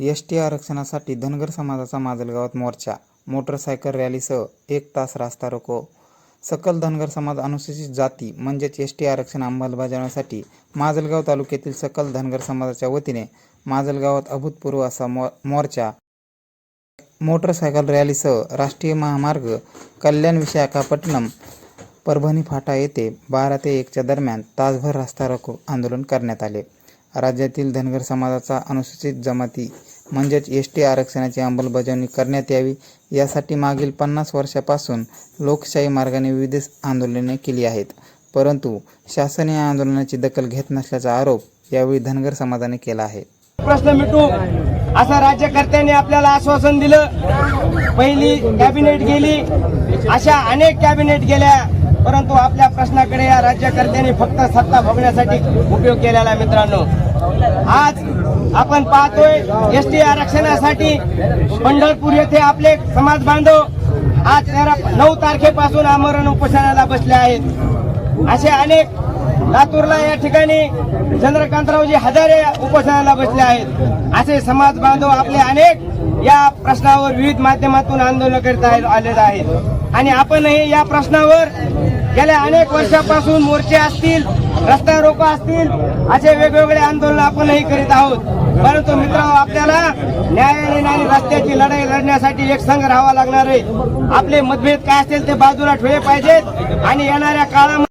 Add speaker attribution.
Speaker 1: S T आरक्षणासाठी धनगर समाजाचा माजलगावात मोर्चा motorcycle रॅलीसह एक तास रास्ता रोको. सकल धनगर समाज अनुसूचित जाती म्हणजेच एस टी आरक्षण अंमलबजावणीसाठी माजलगाव तालुक्यातील सकल धनगर समाजाच्या वतीने माजलगावात अभूतपूर्व असा मो मोर्चा मोटरसायकल रॅलीसह राष्ट्रीय महामार्ग कल्याण विशाखापट्टणम परभणी फाटा येथे बारा ते एकच्या दरम्यान तासभर रास्ता रोको आंदोलन करण्यात आले. राज्यातील धनगर समाजाचा अनुसूचित जमाती म्हणजेच एस टी आरक्षणाची अंमलबजावणी करण्यात यावी यासाठी मागील पन्नास वर्षापासून लोकशाही मार्गाने विविध आंदोलने केली आहेत. परंतु शासन या आंदोलनाची दखल घेत नसल्याचा आरोप यावेळी धनगर समाजाने केला आहे.
Speaker 2: प्रश्न मिटू. असं राज्यकर्त्यांनी आपल्याला आश्वासन दिलं. पहिली कॅबिनेट गेली. अशा अनेक कॅबिनेट गेल्या परंतु आपल्या प्रश्नाकडे या राज्यकर्त्यांनी फक्त सत्ता भोगण्यासाठी उपयोग केलेला मित्रांनो. आज आपण पाहतोय एस टी आरक्षणासाठी पंढरपूर येथे आपले समाज बांधव आज तेरा नऊ तारखेपासून आमरण उपोषणाला बसले आहेत. असे अनेक लातूरला या ठिकाणी चंद्रकांतरावजी हजारे उपोषणाला बसले आहेत. असे समाज बांधव आपले अनेक या प्रश्नावर विविध माध्यमातून आंदोलन करीत आलेले आहेत. आणि आपणही या प्रश्नावर गेल्या अनेक वर्षापासून मोर्चे असतील रस्ता रोको असतील असे वेगवेगळे आंदोलन आपणही करीत आहोत. परंतु मित्रांनो आपल्याला न्यायालयीन आणि रस्त्याची लढाई लढण्यासाठी एक संघ राहावा लागणार आहे. आपले मतभेद काय असतील ते बाजूला ठेवले पाहिजेत आणि येणाऱ्या काळामध्ये